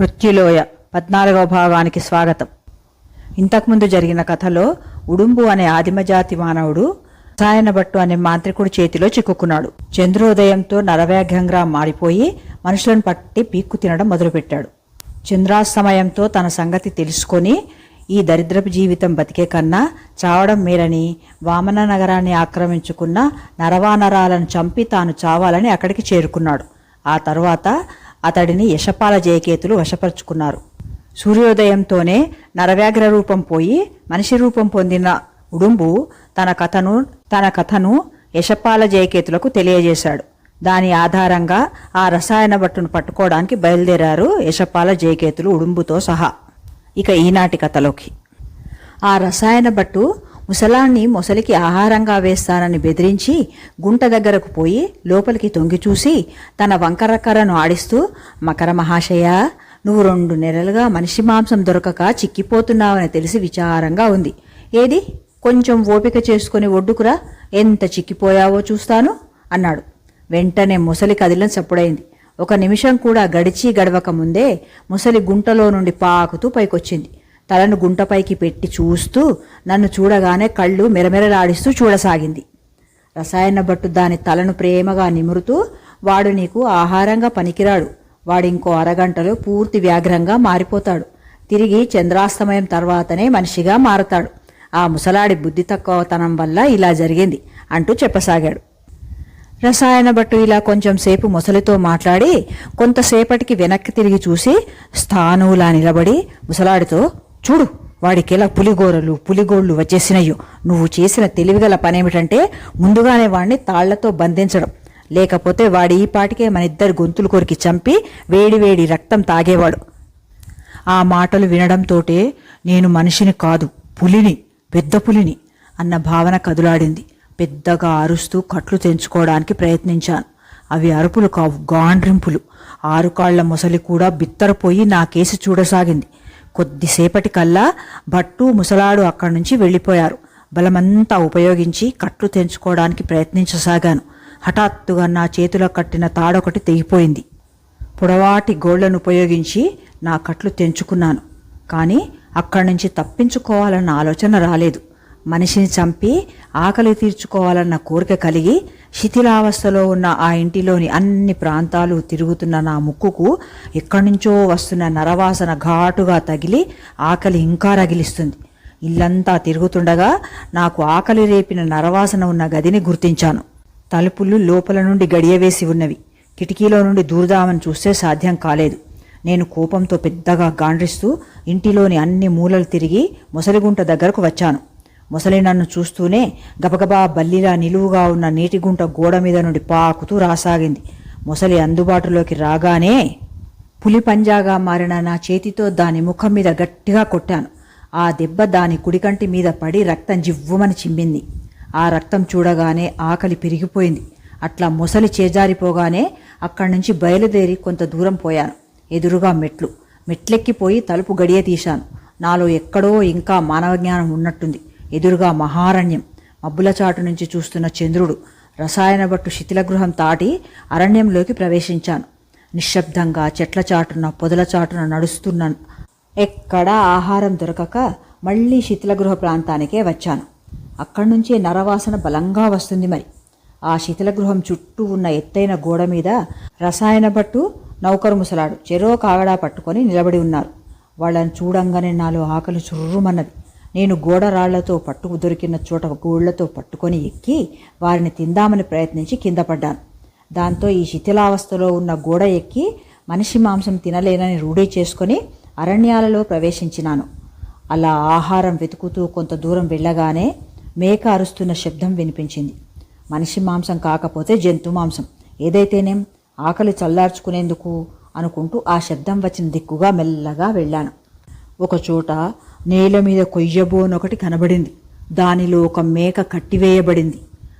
మృత్యులోయ పద్నాలుగవ భాగానికి స్వాగతం. ఇంతకుముందు జరిగిన కథలో ఉడుంబు అనే ఆదిమజాతి మానవుడు రసాయన భట్టు అనే మాంత్రికుడి చేతిలో చిక్కుకున్నాడు. చంద్రోదయంతో నరవ్యాఘ్రంగా మారిపోయి మనుషులను పట్టి పీక్కు తినడం మొదలుపెట్టాడు. చంద్రాస్తమయంతో తన సంగతి తెలుసుకొని ఈ దరిద్రపు జీవితం బతికే కన్నా చావడం మేలని వామన నగరాన్ని ఆక్రమించుకున్న నరవానరాలను చంపి తాను చావాలని అక్కడికి చేరుకున్నాడు. ఆ తర్వాత అతడిని యశపాల జయకేతులు వశపరుచుకున్నారు. సూర్యోదయంతోనే నరవ్యాఘ్ర రూపం పోయి మనిషి రూపం పొందిన ఉడుంబు తన కథను తన కథను యశపాల జయకేతులకు తెలియజేశాడు. దాని ఆధారంగా ఆ రసాయన భట్టును పట్టుకోవడానికి బయలుదేరారు యశపాల జయకేతులు ఉడుంబుతో సహా. ఇక ఈనాటి కథలోకి. ఆ రసాయన భట్టు ముసలాన్ని మొసలికి ఆహారంగా వేస్తానని బెదిరించి గుంట దగ్గరకు పోయి లోపలికి తొంగి చూసి తన వంకరకరను ఆడిస్తూ మకర మహాశయ నువ్వు రెండు నెలలుగా మనిషి మాంసం దొరకక చిక్కిపోతున్నావని తెలిసి విచారంగా ఉంది. ఏది? కొంచెం ఓపిక చేసుకుని ఒడ్డుకురా. ఎంత చిక్కిపోయావో చూస్తాను అన్నాడు. వెంటనే ముసలి కదిలిన చప్పుడైంది. ఒక నిమిషం కూడా గడిచి గడవక ముందే ముసలి గుంటలో నుండి పాకుతూ పైకొచ్చింది. తలను గుంటపైకి పెట్టి చూస్తూ నన్ను చూడగానే కళ్ళు మెరమెరలాడిస్తూ చూడసాగింది. రసాయన భట్టు దాని తలను ప్రేమగా నిమురుతూ వాడు నీకు ఆహారంగా పనికిరాడు. వాడింకో అరగంటలో పూర్తి వ్యాఘ్రంగా మారిపోతాడు. తిరిగి చంద్రాస్తమయం తర్వాతనే మనిషిగా మారతాడు. ఆ ముసలాడి బుద్ధి తక్కువతనం వల్ల ఇలా జరిగింది అంటూ చెప్పసాగాడు. రసాయన భట్టు ఇలా కొంచెం సేపు ముసలితో మాట్లాడి కొంతసేపటికి వెనక్కి తిరిగి చూసి స్థానువులా నిలబడి ముసలాడితో చూడు వాడికెలా పులిగోరలు పులిగోళ్ళు వచ్చేసినయ్యో. నువ్వు చేసిన తెలివిగల పనేమిటంటే ముందుగానే వాడిని తాళ్ళతో బంధించడం. లేకపోతే వాడి ఈ పాటికే మన ఇద్దరు గొంతులు కొరికి చంపి వేడివేడి రక్తం తాగేవాడు. ఆ మాటలు వినడంతోటే నేను మనిషిని కాదు పులిని పెద్ద పులిని అన్న భావన కదులాడింది. పెద్దగా అరుస్తూ కట్లు తెంచుకోవడానికి ప్రయత్నించాను. అవి అరుపులు కావు గాండ్రింపులు. ఆరుకాళ్ళ ముసలి మొసలి కూడా బిత్తరపోయి నా కేసి చూడసాగింది. కొద్దిసేపటి కల్లా భట్టు ముసలాడు అక్కడి నుంచి వెళ్ళిపోయారు. బలమంతా ఉపయోగించి కట్లు తెంచుకోవడానికి ప్రయత్నించసాగాను. హఠాత్తుగా నా చేతిలో కట్టిన తాడొకటి తెగిపోయింది. పొడవాటి గోళ్ళను ఉపయోగించి నా కట్లు తెంచుకున్నాను. కానీ అక్కడి నుంచి తప్పించుకోవాలన్న ఆలోచన రాలేదు. మనిషిని చంపి ఆకలి తీర్చుకోవాలన్న కోరిక కలిగి శిథిలావస్థలో ఉన్న ఆ ఇంటిలోని అన్ని ప్రాంతాలు తిరుగుతున్న నా ముక్కుకు ఎక్కడి నుంచో వస్తున్న నరవాసన ఘాటుగా తగిలి ఆకలి ఇంకా రగిలిస్తుంది. ఇల్లంతా తిరుగుతుండగా నాకు ఆకలి రేపిన నరవాసన ఉన్న గదిని గుర్తించాను. తలుపులు లోపల నుండి గడియవేసి ఉన్నవి. కిటికీలో నుండి దూరదామని చూస్తే సాధ్యం కాలేదు. నేను కోపంతో పెద్దగా గాండ్రిస్తూ ఇంటిలోని అన్ని మూలలు తిరిగి ముసలిగుంట దగ్గరకు వచ్చాను. ముసలి నన్ను చూస్తూనే గబగబా బల్లిలా నిలువుగా ఉన్న నీటిగుంట గోడ మీద నుండి పాకుతూ రాసాగింది. ముసలి అందుబాటులోకి రాగానే పులి పంజాగా మారిన నా చేతితో దాని ముఖం మీద గట్టిగా కొట్టాను. ఆ దెబ్బ దాని కుడికంటి మీద పడి రక్తం జివ్వుమని చిమ్మింది ఆ రక్తం చూడగానే ఆకలి పెరిగిపోయింది. అట్లా ముసలి చేజారిపోగానే అక్కడి నుంచి బయలుదేరి కొంత దూరం పోయాను. ఎదురుగా మెట్లు. మెట్లెక్కిపోయి తలుపు గడియ తీశాను. నాలో ఎక్కడో ఇంకా మానవ జ్ఞానం ఉన్నట్టుంది. ఎదురుగా మహారణ్యం. మబ్బుల చాటు నుంచి చూస్తున్న చంద్రుడు రసాయన భట్టు శిథిలగృహం దాటి అరణ్యంలోకి ప్రవేశించాను. నిశ్శబ్దంగా చెట్ల చాటున పొదల చాటున నడుస్తున్నాను ఎక్కడా ఆహారం దొరకక మళ్ళీ శిథిలగృహ ప్రాంతానికే వచ్చాను. అక్కడి నుంచే నరవాసన బలంగా వస్తుంది మరి. ఆ శిథిలగృహం చుట్టూ ఉన్న ఎత్తైన గోడ మీద రసాయన భట్టు నౌకరు ముసలాడు చెరో కాగడా పట్టుకొని నిలబడి ఉన్నారు. వాళ్ళని చూడంగానే నాలో ఆకలి చుర్రుమన్నది. నేను గోడరాళ్ళతో పట్టుకు దొరికిన చోట గోళ్ళతో పట్టుకొని ఎక్కి వారిని తిందామని ప్రయత్నించి కింద పడ్డాను. దాంతో ఈ శిథిలావస్థలో ఉన్న గోడ ఎక్కి మనిషి మాంసం తినలేనని రూఢీ చేసుకొని అరణ్యాలలో ప్రవేశించినాను. అలా ఆహారం వెతుకుతూ కొంత దూరం వెళ్ళగానే మేక అరుస్తున్న శబ్దం వినిపించింది. మనిషి మాంసం కాకపోతే జంతు మాంసం. ఏదైతేనేం ఆకలి చల్లార్చుకునేందుకు అనుకుంటూ ఆ శబ్దం వచ్చిన దిక్కుగా మెల్లగా వెళ్ళాను. ఒకచోట నేల మీద కొయ్యబోనొకటి కనబడింది. దానిలో ఒక మేక కట్టివేయబడింది.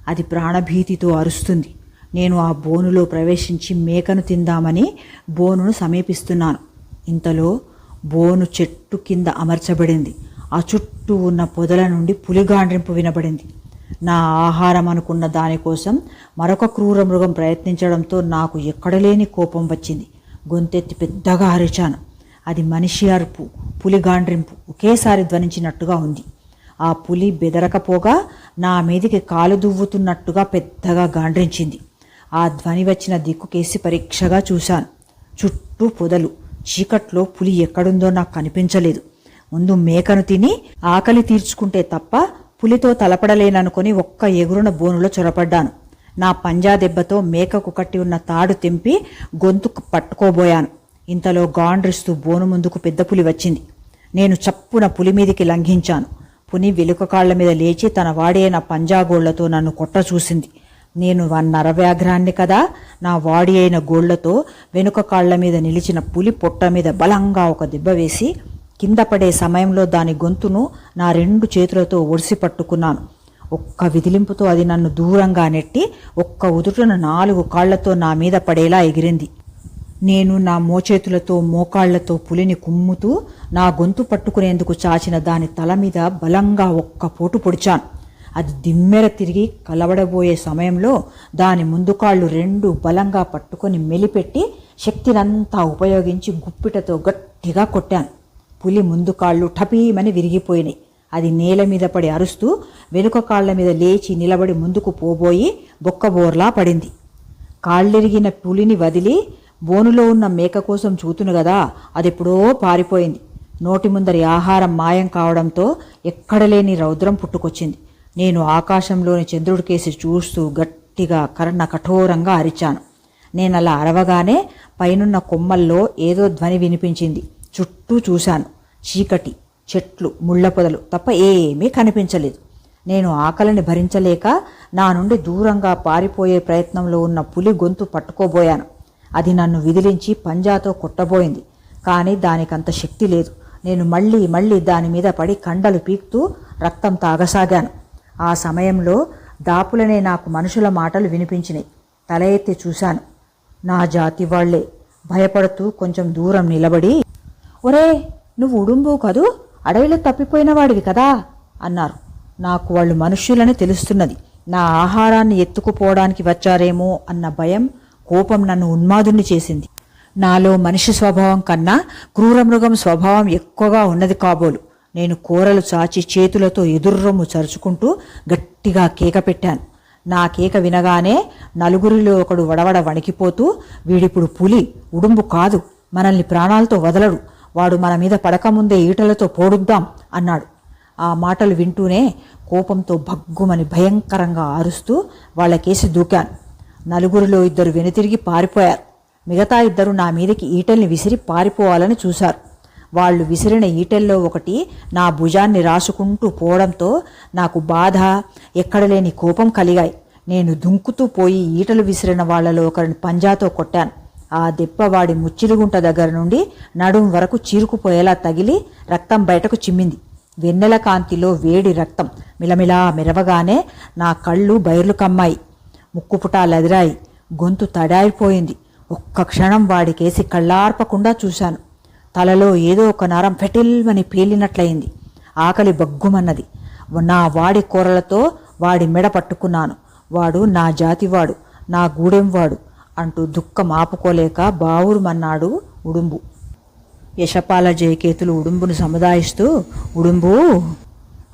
అది ప్రాణభీతితో అరుస్తుంది. నేను ఆ బోనులో ప్రవేశించి మేకను తిందామని బోనును సమీపిస్తున్నాను. ఇంతలో బోను చెట్టు కింద అమర్చబడింది. ఆ చుట్టూ ఉన్న పొదల నుండి పులిగాండ్రింపు వినబడింది. నా ఆహారం అనుకున్న దానికోసం మరొక క్రూర మృగం ప్రయత్నించడంతో నాకు ఎక్కడలేని కోపం వచ్చింది. గొంతెత్తి పెద్దగా అరిచాను. అది మనిషి అరుపు పులి గాండ్రింపు ఒకేసారి ధ్వనించినట్టుగా ఉంది. ఆ పులి బెదరకపోగా నా మీదికి కాలు దువ్వుతున్నట్టుగా పెద్దగా గాండ్రించింది. ఆ ధ్వని వచ్చిన దిక్కుకేసి పరీక్షగా చూశాను. చుట్టూ పొదలు. చీకట్లో పులి ఎక్కడుందో నాకు కనిపించలేదు. ముందు మేకను తిని ఆకలి తీర్చుకుంటే తప్ప పులితో తలపడలేననుకొని ఒక్క ఎగురున బోనులో చొరపడ్డాను నా పంజా దెబ్బతో మేకకు కట్టి ఉన్న తాడు తెంపి గొంతుకు పట్టుకోబోయాను. ఇంతలో గాండ్రిస్తూ బోను ముందుకు పెద్ద పులి వచ్చింది. నేను చప్పున పులి మీదికి లంఘించాను. పుని వెలుక కాళ్ళ మీద లేచి తన వాడి అయిన పంజాగోళ్ళతో నన్ను కొట్ట చూసింది. నేను నరవ్యాఘ్రాన్ని కదా నా వాడి అయిన గోళ్ళతో వెనుక కాళ్ళ మీద నిలిచిన పులి పొట్ట మీద బలంగా ఒక దెబ్బ వేసి కింద పడే సమయంలో దాని గొంతును నా రెండు చేతులతో ఒడిసి పట్టుకున్నాను. ఒక్క విదిలింపుతో అది నన్ను దూరంగా నెట్టి ఒక్క ఉదుటను నాలుగు కాళ్ళతో నా మీద పడేలా ఎగిరింది. నేను నా మోచేతులతో మోకాళ్ళతో పులిని కుమ్ముతూ నా గొంతు పట్టుకునేందుకు చాచిన దాని తల మీద బలంగా ఒక్క పోటు పొడిచాను. అది దిమ్మెర తిరిగి కలవడబోయే సమయంలో దాని ముందు కాళ్ళు రెండు బలంగా పట్టుకొని మెలిపెట్టి శక్తినంతా ఉపయోగించి గుప్పిటతో గట్టిగా కొట్టాను. పులి ముందు కాళ్ళు టపీమని విరిగిపోయినాయి. అది నేల మీద పడి అరుస్తూ వెనుక కాళ్ళ మీద లేచి నిలబడి ముందుకు పోబోయి బొక్కబోర్లా పడింది. కాళ్ళెరిగిన పులిని వదిలి బోనులో ఉన్న మేక కోసం చూతును గదా అదెప్పుడో పారిపోయింది. నోటి ముందరి ఆహారం మాయం కావడంతో ఎక్కడలేని రౌద్రం పుట్టుకొచ్చింది. నేను ఆకాశంలోని చంద్రుడికేసి చూస్తూ గట్టిగా కర్ణ కఠోరంగా అరిచాను. నేనలా అరవగానే పైనున్న కొమ్మల్లో ఏదో ధ్వని వినిపించింది. చుట్టూ చూశాను. చీకటి చెట్లు ముళ్ళ పొదలు తప్ప ఏమీ కనిపించలేదు. నేను ఆకలిని భరించలేక నా నుండి దూరంగా పారిపోయే ప్రయత్నంలో ఉన్న పులి గొంతు పట్టుకోబోయాను. అది నన్ను విదిలించి పంజాతో కొట్టబోయింది. కానీ దానికంత శక్తి లేదు. నేను మళ్ళీ మళ్ళీ దాని మీద పడి కండలు పీక్తూ రక్తం తాగసాగాను. ఆ సమయంలో దాపులనే నాకు మనుషుల మాటలు వినిపించినాయి తల ఎత్తి చూశాను. నా జాతి వాళ్ళే భయపడుతూ కొంచెం దూరం నిలబడి ఒరే నువ్వు ఉడుంబు కదూ? అడవిలో తప్పిపోయిన వాడివి కదా? అన్నారు. నాకు వాళ్ళు మనుష్యులని తెలుస్తున్నది. నా ఆహారాన్ని ఎత్తుకుపోవడానికి వచ్చారేమో అన్న భయం కోపం నన్ను ఉన్మాదుని చేసింది. నాలో మనిషి స్వభావం కన్నా క్రూరమృగం స్వభావం ఎక్కువగా ఉన్నది కాబోలు. నేను కూరలు చాచి చేతులతో ఎదుర్రొమ్ము చరుచుకుంటూ గట్టిగా కేక పెట్టాను. నా కేక వినగానే నలుగురిలో ఒకడు వడవడ వణికిపోతూ వీడిప్పుడు పులి ఉడుంబు కాదు మనల్ని ప్రాణాలతో వదలడు వాడు మన మీద పడకముందే ఈటలతో పోడుద్దాం అన్నాడు. ఆ మాటలు వింటూనే కోపంతో భగ్గుమని భయంకరంగా ఆరుస్తూ వాళ్ళకేసి దూకాను. నలుగురిలో ఇద్దరు వెనుతిరిగి పారిపోయారు. మిగతా ఇద్దరు నా మీదకి ఈటల్ని విసిరి పారిపోవాలని చూశారు. వాళ్ళు విసిరిన ఈటెల్లో ఒకటి నా భుజాన్ని రాసుకుంటూ పోవడంతో నాకు బాధ ఎక్కడలేని కోపం కలిగాయి. నేను దుంకుతూ పోయి ఈటలు విసిరిన వాళ్ళలో ఒకరిని పంజాతో కొట్టాను. ఆ దెబ్బ వాడి ముచ్చిలిగుంట దగ్గర నుండి నడుం వరకు చీరుకుపోయేలా తగిలి రక్తం బయటకు చిమ్మింది. వెన్నెల కాంతిలో వేడి రక్తం మిలమిలా మెరవగానే నా కళ్ళు బయర్లు కమ్మాయి. ముక్కుపుటాలదిరాయి గొంతు తడారిపోయింది. ఒక్క క్షణం వాడికేసి కళ్ళార్పకుండా చూశాను. తలలో ఏదో ఒక నరం ఫెటిల్మని పేలినట్లయింది. ఆకలి బగ్గుమన్నది. నా వాడి కూరలతో వాడి మెడ పట్టుకున్నాను. వాడు నా జాతివాడు నా గూడెంవాడు అంటూ దుఃఖం ఆపుకోలేక బావురుమన్నాడు ఉడుంబు. యశపాల జయకేతులు ఉడుంబును సముదాయిస్తూ ఉడుంబు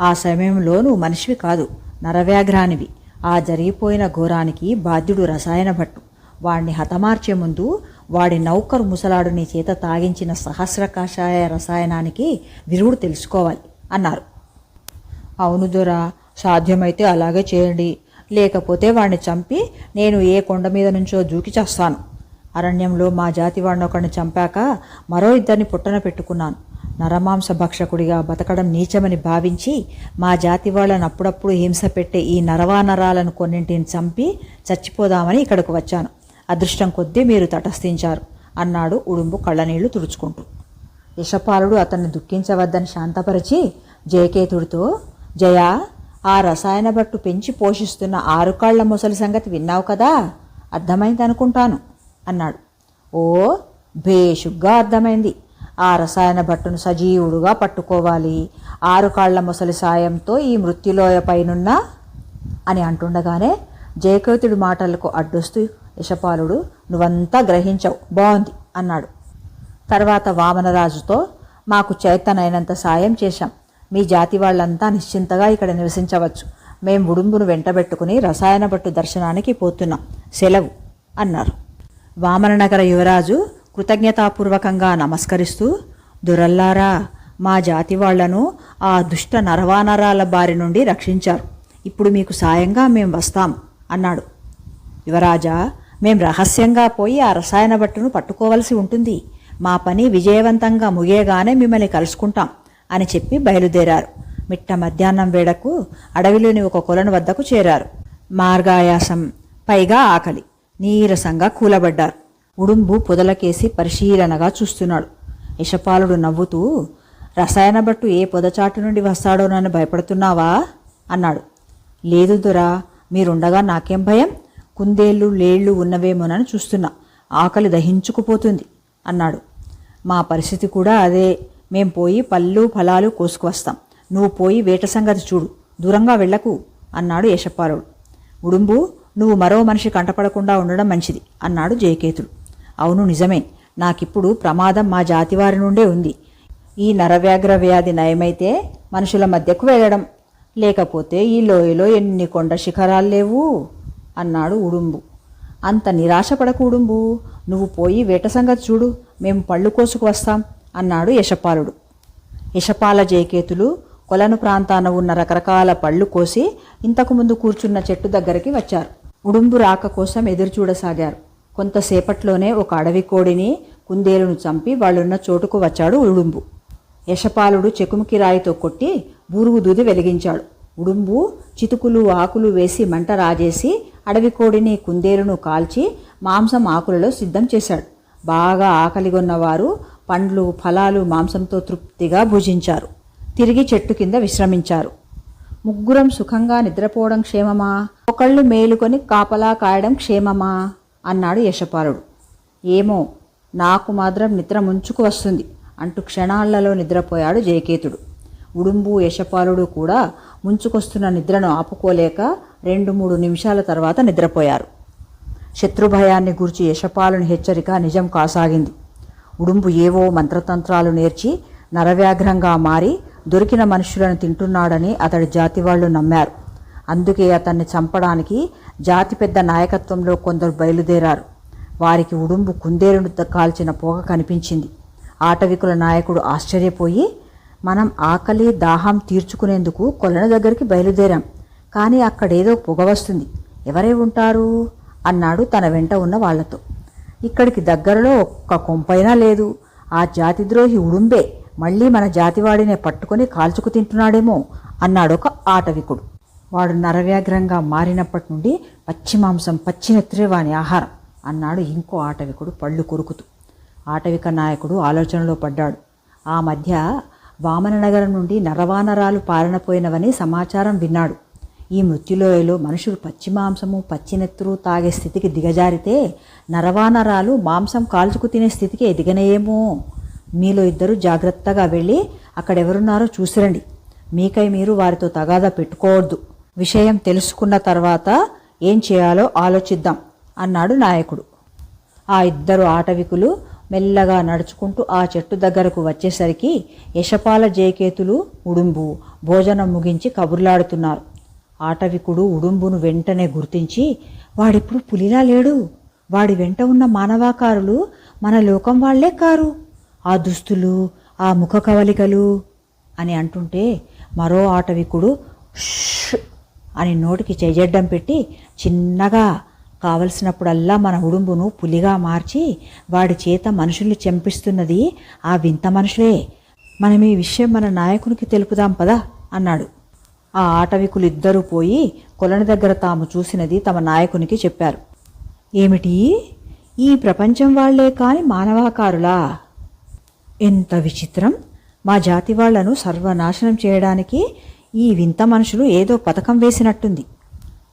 ఆ సమయంలో నువ్వు మనిషివి కాదు. నరవ్యాఘ్రానివి. ఆ జరిగిపోయిన ఘోరానికి బాధ్యుడు రసాయన భట్టు. వాణ్ణి హతమార్చే ముందు వాడి నౌకరు ముసలాడుని చేత తాగించిన సహస్ర కాషాయ రసాయనానికి విరుగుడు తెలుసుకోవాలి అన్నారు. అవును దొరా సాధ్యమైతే అలాగే చేయండి. లేకపోతే వాడిని చంపి నేను ఏ కొండ మీద నుంచో దూకి చేస్తాను. అరణ్యంలో మా జాతి వాడిని ఒకరిని చంపాక మరో ఇద్దరిని పుట్టన పెట్టుకున్నాను. నరమాంస భక్షకుడిగా బతకడం నీచమని భావించి మా జాతి వాళ్ళని అప్పుడప్పుడు హింస పెట్టే ఈ నరవానరాలను కొన్నింటిని చంపి చచ్చిపోదామని ఇక్కడకు వచ్చాను. అదృష్టం కొద్దీ మీరు తటస్థించారు అన్నాడు ఉడుంబు కళ్ళనీళ్ళు తుడుచుకుంటూ. యశపాలుడు అతన్ని దుఃఖించవద్దని శాంతపరిచి జయకేతుడితో జయా ఆ రసాయన బట్టు పెంచి పోషిస్తున్న ఆరు కాళ్ళ ముసలి సంగతి విన్నావు కదా? అర్థమైంది అనుకుంటాను అన్నాడు. ఓ భేషుగ్గా అర్థమైంది. ఆ రసాయన భట్టును సజీవుడుగా పట్టుకోవాలి. ఆరు కాళ్ళ ముసలి సాయంతో ఈ మృత్యులోయ పైనున్న అని అంటుండగానే జయకృతుడి మాటలకు అడ్డొస్తూ యశపాలుడు నువ్వంతా గ్రహించవు బాగుంది అన్నాడు. తర్వాత వామనరాజుతో మాకు చేతనైనంత సాయం చేశాం. మీ జాతి వాళ్ళంతా నిశ్చింతగా ఇక్కడ నివసించవచ్చు. మేం ఉడుంబును వెంటబెట్టుకుని రసాయన భట్టు దర్శనానికి పోతున్నాం. సెలవు అన్నారు. వామననగర యువరాజు కృతజ్ఞతాపూర్వకంగా నమస్కరిస్తూ దురల్లారా మా జాతి వాళ్ళను ఆ దుష్ట నరవానరాల బారి నుండి రక్షించారు. ఇప్పుడు మీకు సాయంగా మేం వస్తాం అన్నాడు. యువరాజా మేం రహస్యంగా పోయి ఆ రసాయన భట్టును పట్టుకోవలసి ఉంటుంది. మా పని విజయవంతంగా ముగియగానే మిమ్మల్ని కలుసుకుంటాం అని చెప్పి బయలుదేరారు. మిట్ట మధ్యాహ్నం వేళకు అడవిలోని ఒక కొలను వద్దకు చేరారు. మార్గాయాసం పైగా ఆకలి నీరసంగా కూలబడ్డారు. ఉడుంబు పొదలకేసి పరిశీలనగా చూస్తున్నాడు. యశపాలుడు నవ్వుతూ రసాయన భట్టు ఏ పొదచాటు నుండి వస్తాడోనని భయపడుతున్నావా? అన్నాడు. లేదు దొరా మీరుండగా నాకేం భయం? కుందేళ్ళు లేళ్ళు ఉన్నవేమోనని చూస్తున్నా. ఆకలి దహించుకుపోతుంది అన్నాడు. మా పరిస్థితి కూడా అదే. మేం పోయి పళ్ళు ఫలాలు కోసుకువస్తాం. నువ్వు పోయి వేట సంగతి చూడు. దూరంగా వెళ్ళకు అన్నాడు యశపాలుడు. ఉడుంబు నువ్వు మరో మనిషి కంటపడకుండా ఉండడం మంచిది అన్నాడు జయకేతుడు. అవును నిజమే. నాకిప్పుడు ప్రమాదం మా జాతివారి నుండే ఉంది. ఈ నరవ్యాఘ్ర వ్యాధి నయమైతే మనుషుల మధ్యకు వెళ్ళడం. లేకపోతే ఈ లోయలో ఎన్ని కొండ శిఖరాలు లేవు? అన్నాడు ఉడుంబు. అంత నిరాశపడకు ఉడుంబు. నువ్వు పోయి వేట సంగతి చూడు. మేము పళ్ళు కోసుకు వస్తాం అన్నాడు యశపాలుడు. యశపాల జయకేతులు కొలను ప్రాంతాన ఉన్న రకరకాల పళ్ళు కోసి ఇంతకుముందు కూర్చున్న చెట్టు దగ్గరికి వచ్చారు. ఉడుంబు రాక కోసం ఎదురు చూడసాగారు కొంతసేపట్లోనే ఒక అడవి కోడిని కుందేలును చంపి వాళ్ళున్న చోటుకు వచ్చాడు ఉడుంబు. యశపాలుడు చెకుముకి రాయితో కొట్టి బూరుగు దూది వెలిగించాడు. ఉడుంబు చితుకులు ఆకులు వేసి మంట రాజేసి అడవి కోడిని కుందేలును కాల్చి మాంసం ఆకులలో సిద్ధం చేశాడు. బాగా ఆకలిగొన్నవారు పండ్లు ఫలాలు మాంసంతో తృప్తిగా భుజించారు. తిరిగి చెట్టు కింద విశ్రమించారు. ముగ్గురం సుఖంగా నిద్రపోవడం క్షేమమా? ఒకళ్ళు మేలుకొని కాపలా కాయడం క్షేమమా? అన్నాడు యశపాలుడు ఏమో నాకు మాత్రం నిద్ర ముంచుకు వస్తుంది అంటూ క్షణాలలో నిద్రపోయాడు జయకేతుడు. ఉడుంబు యశపాలుడు కూడా ముంచుకొస్తున్న నిద్రను ఆపుకోలేక రెండు మూడు నిమిషాల తర్వాత నిద్రపోయారు. శత్రుభయాన్ని గూర్చి యశపాలుని హెచ్చరిక నిజం కాసాగింది. ఉడుంబు ఏవో మంత్రతంత్రాలు నేర్చి నరవ్యాఘ్రంగా మారి దొరికిన మనుషులను తింటున్నాడని అతడి జాతి వాళ్ళు నమ్మారు. అందుకే అతన్ని చంపడానికి జాతి పెద్ద నాయకత్వంలో కొందరు బయలుదేరారు. వారికి ఉడుంబు కుందేలును కాల్చిన పొగ కనిపించింది. ఆటవికుల నాయకుడు ఆశ్చర్యపోయి మనం ఆకలి దాహం తీర్చుకునేందుకు కొలన దగ్గరికి బయలుదేరాం. కానీ అక్కడేదో పొగ వస్తుంది. ఎవరై ఉంటారు? అన్నాడు తన వెంట ఉన్న వాళ్ళతో ఇక్కడికి దగ్గరలో ఒక్క కొంపైనా లేదు. ఆ జాతిద్రోహి ఉడుంబే. మళ్ళీ మన జాతివాడినే పట్టుకొని కాల్చుకు తింటున్నాడేమో అన్నాడు ఒక ఆటవికుడు. వాడు నరవ్యాగ్రంగా మారినప్పటి నుండి పచ్చి మాంసం పచ్చినెత్తిరే వాని ఆహారం అన్నాడు ఇంకో ఆటవికుడు పళ్ళు కొరుకుతూ. ఆటవిక నాయకుడు ఆలోచనలో పడ్డాడు. ఆ మధ్య వామననగరం నుండి నరవానరాలు పాలనపోయినవని సమాచారం విన్నాడు. ఈ మృత్యులోయలో మనుషులు పచ్చి మాంసము పచ్చినెత్తురు తాగే స్థితికి దిగజారితే నరవానరాలు మాంసం కాల్చుకు తినే స్థితికి ఎదిగనేమో. మీలో ఇద్దరు జాగ్రత్తగా వెళ్ళి అక్కడెవరున్నారో చూసిరండి. మీకై మీరు వారితో తగాదా పెట్టుకోవద్దు. విషయం తెలుసుకున్న తర్వాత ఏం చేయాలో ఆలోచిద్దాం అన్నాడు నాయకుడు. ఆ ఇద్దరు ఆటవికులు మెల్లగా నడుచుకుంటూ ఆ చెట్టు దగ్గరకు వచ్చేసరికి యశపాల జయకేతులు ఉడుంబు భోజనం ముగించి కబుర్లాడుతున్నారు. ఆటవికుడు ఉడుంబును వెంటనే గుర్తించి వాడిప్పుడు పులిలా లేడు. వాడి వెంట ఉన్న మానవాకారులు మన లోకం వాళ్ళే కారు. ఆ దుస్తులు ఆ ముఖ కవలికలు అని అంటుంటే మరో ఆటవికుడు ష్ అని నోటికి చెయ్యడ్డం పెట్టి చిన్నగా కావలసినప్పుడల్లా మన ఉడుంబును పులిగా మార్చి వాడి చేత మనుషుల్ని చంపిస్తున్నది ఆ వింత మనుషులే. మనం ఈ విషయం మన నాయకునికి తెలుపుదాం పదా అన్నాడు. ఆ ఆటవికులు ఇద్దరూ పోయి కొలని దగ్గర తాము చూసినది తమ నాయకునికి చెప్పారు. ఏమిటి? ఈ ప్రపంచం వాళ్ళే కాని మానవాకారులా? ఎంత విచిత్రం! మా జాతి వాళ్ళను సర్వనాశనం చేయడానికి ఈ వింత మనుషులు ఏదో పథకం వేసినట్టుంది.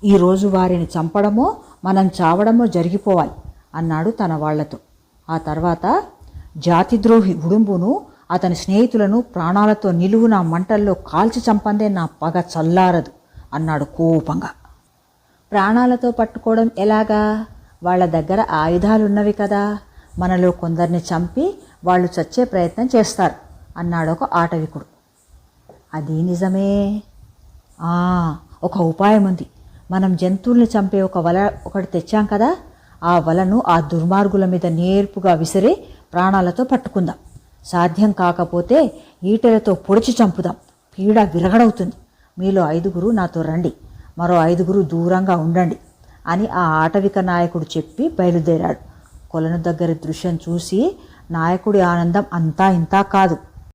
ఈరోజు వారిని చంపడమో మనం చావడమో జరిగిపోవాలి అన్నాడు తన వాళ్ళతో. ఆ తర్వాత జాతిద్రోహి ఉడుంబును అతని స్నేహితులను ప్రాణాలతో నిలువు నా మంటల్లో కాల్చి చంపందే నా పగ చల్లారదు అన్నాడు కోపంగా. ప్రాణాలతో పట్టుకోవడం ఎలాగా? వాళ్ళ దగ్గర ఆయుధాలున్నవి కదా. మనలో కొందరిని చంపి వాళ్ళు చచ్చే ప్రయత్నం చేస్తారు అన్నాడు ఒక ఆటవికుడు. అది నిజమే. ఆ, ఒక ఉపాయం ఉంది. మనం జంతువుల్ని చంపే ఒక వల ఒకటి తెచ్చాం కదా ఆ వలను ఆ దుర్మార్గుల మీద నేర్పుగా విసిరి ప్రాణాలతో పట్టుకుందాం. సాధ్యం కాకపోతే ఈటెలతో పొడిచి చంపుదాం. పీడ విరగడవుతుంది. మీలో ఐదుగురు నాతో రండి. మరో ఐదుగురు దూరంగా ఉండండి అని ఆ ఆటవిక నాయకుడు చెప్పి బయలుదేరాడు. కొలను దగ్గర దృశ్యం చూసి నాయకుడి ఆనందం అంతా ఇంతా కాదు.